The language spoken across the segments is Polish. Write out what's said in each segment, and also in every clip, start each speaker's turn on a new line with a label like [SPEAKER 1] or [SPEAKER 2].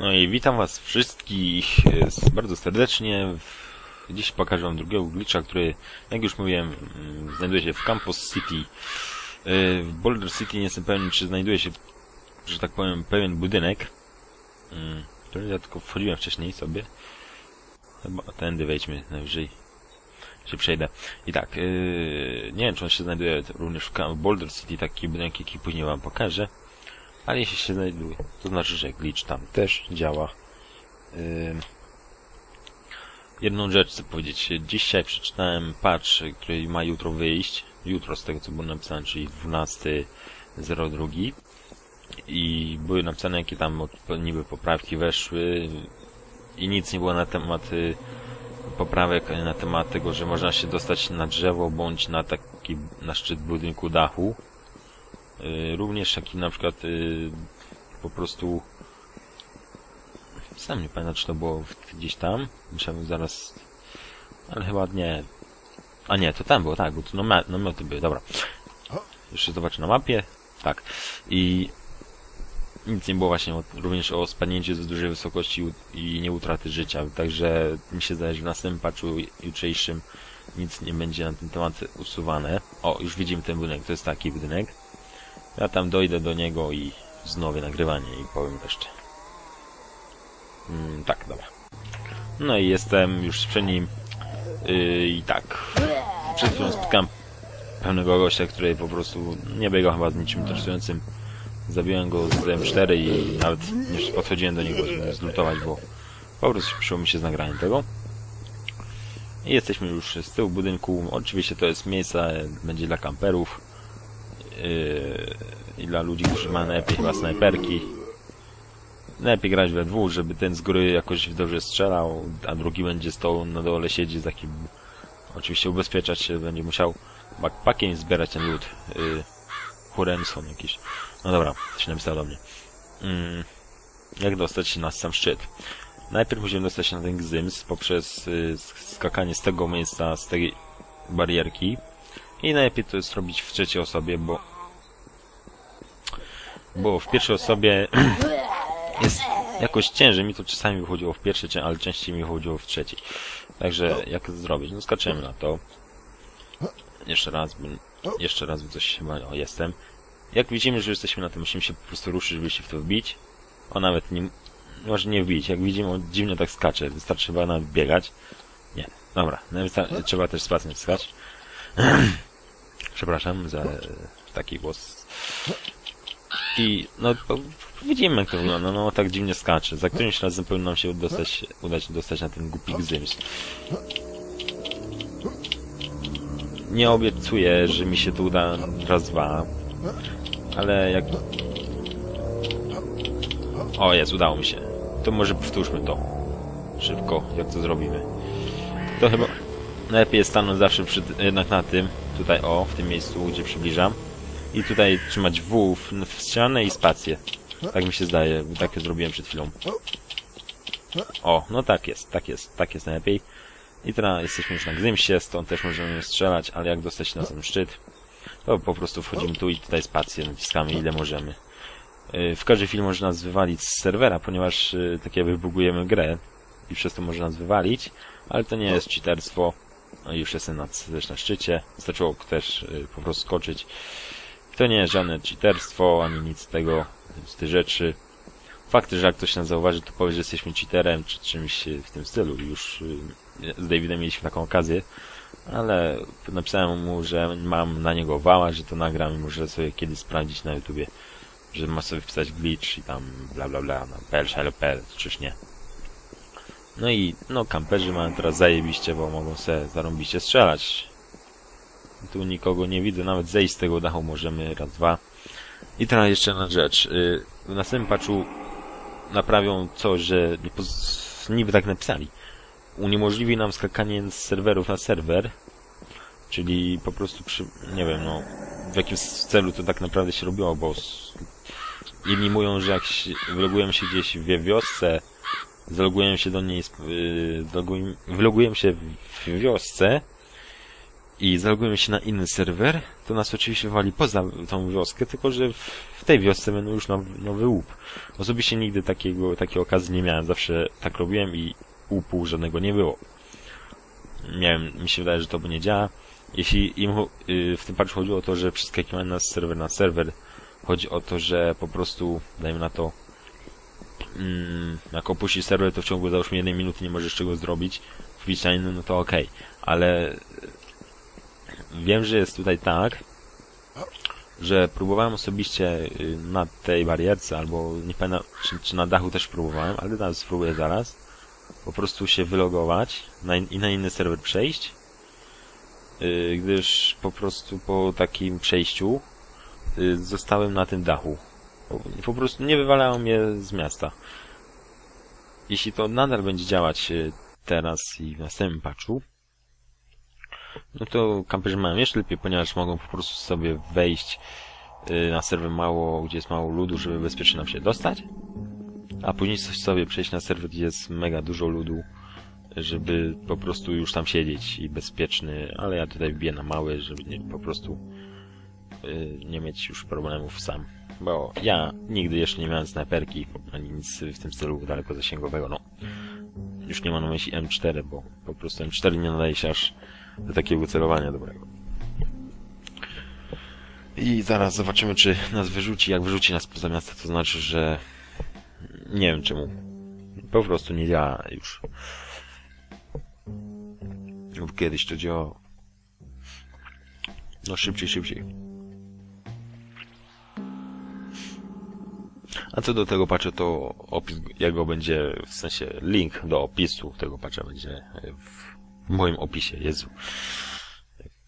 [SPEAKER 1] No i witam was wszystkich e, bardzo serdecznie. Dziś pokażę wam drugiego glitcha, który, jak już mówiłem, mm, znajduje się w Campus City. E, W Boulder City nie jestem pewien, czy znajduje się, że tak powiem, pewien budynek, mm, który ja tylko wchodziłem wcześniej sobie. Chyba tędy wejdźmy najwyżej się przejdę. I tak, yy, nie wiem czy on się znajduje również w Boulder City, taki budynek, jaki później wam pokażę. Ale jeśli się znajduje, to znaczy, że glitch tam też działa. Jedną rzecz chcę powiedzieć. Dzisiaj przeczytałem patch, który ma jutro wyjść. Jutro z tego co było napisane, czyli 12.02. I były napisane jakie tam niby poprawki weszły. I nic nie było na temat y, poprawek, na temat tego, że można się dostać na drzewo bądź na taki, na szczyt budynku dachu. Y, Również jak i na przykład y, po prostu sam nie pamiętam czy to było gdzieś tam. Musiałem zaraz ale chyba nie. A nie, to tam było, tak, bo tu namioty były, dobra. Jeszcze zobaczę na mapie. Tak. I nic nie było właśnie również o spadnięciu z dużej wysokości i nie utraty życia. Także mi się zdaje, że w następnym patchu jutrzejszym nic nie będzie na ten temat usuwane. O, już widzimy ten budynek, to jest taki budynek. Ja tam dojdę do niego i znowu nagrywanie i powiem jeszcze. Mm, tak, dobra. No i jestem już przy nim. Yy, I tak. Przed chwilą spotkałem pewnego gościa, który po prostu nie biegał chyba z niczym interesującym. Zabiłem go z M4 i nawet nie podchodziłem do niego, żeby zlutować, bo po prostu przyszło mi się z nagraniem tego. I jesteśmy już z tyłu budynku. Oczywiście to jest miejsce, będzie dla kamperów yy, dla ludzi, którzy mają najlepiej chyba snajperki. Najlepiej grać we dwóch, żeby ten z góry jakoś dobrze strzelał, a drugi będzie stał na dole siedzi z takim... Oczywiście ubezpieczać się, będzie musiał backpackiem zbierać ten lód. Yy, Hurenson jakiś. No dobra, coś napisał do mnie. Mm, jak dostać się na sam szczyt? Najpierw musimy dostać się na ten gzyms poprzez y, skakanie z tego miejsca, z tej barierki. I najlepiej to jest robić w trzeciej osobie, bo bo w pierwszej osobie jest jakoś ciężej. Mi to czasami wychodziło w pierwszej, ale częściej mi wychodziło w trzeciej. Także jak to zrobić? No skaczemy na to. Jeszcze raz, bo jeszcze raz coś chyba o, jestem. Jak widzimy, że jesteśmy na tym, musimy się po prostu ruszyć, żeby się w to wbić. O, nawet nie, może nie wbić. Jak widzimy, on dziwnie tak skacze. Wystarczy chyba nawet biegać. Nie, dobra. No, trzeba też spację skać. Przepraszam za e, taki głos. I no widzimy jak to wygląda, no tak dziwnie skacze. Za którymś razem powinno nam się dostać, udać dostać na ten głupi gzyms. Nie obiecuję, że mi się to uda raz, dwa, ale jak... O, jest, udało mi się. To może powtórzmy to. Szybko, jak to zrobimy. To chyba najlepiej jest stanąć zawsze przy, jednak na tym, tutaj o, w tym miejscu, gdzie przybliżam. I tutaj trzymać W w, ścianę i spację. Tak mi się zdaje, tak zrobiłem przed chwilą. O, no tak jest, tak jest, tak jest najlepiej. I teraz jesteśmy już na Gzymsie, stąd też możemy strzelać, ale jak dostać na ten szczyt, to po prostu wchodzimy tu i tutaj spację naciskamy ile możemy. Yy, W każdej chwili może nas wywalić z serwera, ponieważ yy, tak jakby bugujemy grę i przez to może nas wywalić, ale to nie jest cheaterstwo. No już jestem na, też na szczycie, wystarczyło też yy, po prostu skoczyć. To nie jest żadne cheaterstwo, ani nic tego, z tych rzeczy. Fakt, że jak ktoś nas zauważy, to powie, że jesteśmy cheaterem, czy czymś w tym stylu. Już yy, z Davidem mieliśmy taką okazję, ale napisałem mu, że mam na niego wała, że to nagram i może sobie kiedyś sprawdzić na YouTubie, że ma sobie wpisać glitch i tam bla bla bla na PL, czyż nie. No i no kamperzy mają teraz zajebiście, bo mogą sobie zarąbiście strzelać. Tu nikogo nie widzę, nawet zejść z tego dachu możemy raz, dwa. I teraz jeszcze jedna rzecz. Yy, W następnym patchu naprawią coś, że niby tak napisali uniemożliwi nam skakanie z serwerów na serwer, czyli po prostu przy, nie wiem, no, w jakim celu to tak naprawdę się robiło, bo jedni mówią, że jak się, wylogujemy się gdzieś w wiosce, zalogujemy się do niej, yy, zalogujem- wylogujemy się w wiosce i zalogujemy się na inny serwer, to nas oczywiście wali poza tą wioskę, tylko że w, tej wiosce będą już now, nowy łup. Osobiście nigdy takiego, takiej okazji nie miałem, zawsze tak robiłem i łupu żadnego nie było. Miałem, mi się wydaje, że to by nie działa. Jeśli im y, w tym patchu chodziło o to, że przeskakiwanie na serwer na serwer, chodzi o to, że po prostu, dajmy na to, mm, jak opuścisz serwer, to w ciągu załóżmy jednej minuty nie możesz czego zrobić, wbić na inny, no to okej. Ale wiem, że jest tutaj tak, że próbowałem osobiście y, na tej barierce, albo nie pamiętam, czy, czy na dachu też próbowałem, ale teraz spróbuję zaraz, po prostu się wylogować na in, i na inny serwer przejść, y, gdyż po prostu po takim przejściu y, zostałem na tym dachu. Po, prostu nie wywalało mnie z miasta. Jeśli to nadal będzie działać y, teraz i w następnym patchu, no to kamperzy mają jeszcze lepiej, ponieważ mogą po prostu sobie wejść y, na serwer mało, gdzie jest mało ludu, żeby bezpiecznie nam się dostać, a później sobie przejść na serwer, gdzie jest mega dużo ludu, żeby po prostu już tam siedzieć i bezpieczny, ale ja tutaj wbiję na mały, żeby nie, po prostu y, nie mieć już problemów sam. Bo ja nigdy jeszcze nie miałem snajperki, ani nic w tym stylu daleko-zasięgowego, no. Już nie mam na myśli M4, bo po prostu M4 nie nadaje się aż do takiego celowania dobrego. I zaraz zobaczymy, czy nas wyrzuci. Jak wyrzuci nas poza miasto, to znaczy, że nie wiem czemu. Po prostu nie działa już. Kiedyś to działało. No szybciej, szybciej. A co do tego patcha, to opis jego będzie, w sensie link do opisu tego patcha będzie w moim opisie, Jezu.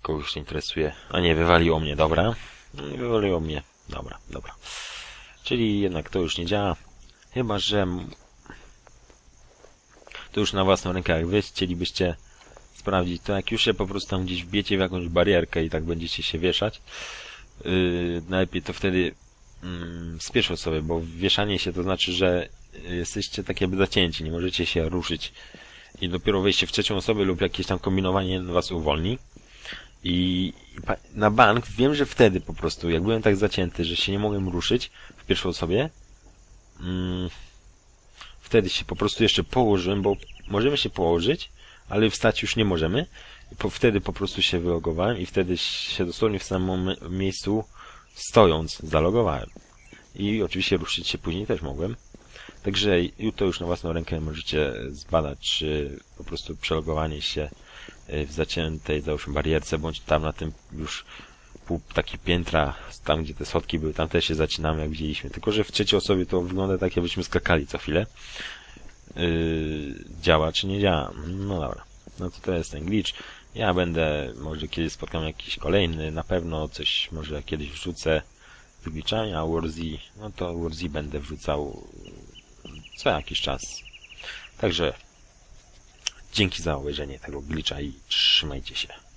[SPEAKER 1] Kogoś to interesuje. A nie, wywaliło mnie, dobra. Nie wywaliło mnie, dobra, dobra. Czyli jednak to już nie działa. Chyba, że to już na własną rękę, jak wy chcielibyście sprawdzić, to jak już się po prostu tam gdzieś wbiecie w jakąś barierkę i tak będziecie się wieszać, yy, najlepiej to wtedy z pierwszej osoby, bo wieszanie się to znaczy, że jesteście tak jakby zacięci, nie możecie się ruszyć i dopiero wejście w trzecią osobę lub jakieś tam kombinowanie was uwolni. I na bank wiem, że wtedy po prostu, jak byłem tak zacięty, że się nie mogłem ruszyć w pierwszej osobie, mm, wtedy się po prostu jeszcze położyłem, bo możemy się położyć, ale wstać już nie możemy. Po, wtedy po prostu się wylogowałem i wtedy się dosłownie w samym mi- miejscu stojąc zalogowałem. I oczywiście ruszyć się później też mogłem. Także to już na własną rękę możecie zbadać, czy po prostu przelogowanie się y, w zaciętej, załóżmy, barierce, bądź tam na tym już pół takie piętra, tam gdzie te schodki były, tam też się zaczynamy, jak widzieliśmy. Tylko, że w trzeciej osobie to wygląda tak, jakbyśmy skakali co chwilę. Yy, działa czy nie działa? No dobra. No to to jest ten glitch. Ja będę, może kiedyś spotkam jakiś kolejny, na pewno coś może kiedyś wrzucę z glitchami, a Warzy, no to Warzy będę wrzucał co jakiś czas. Także dzięki za obejrzenie tego glitcha i trzymajcie się.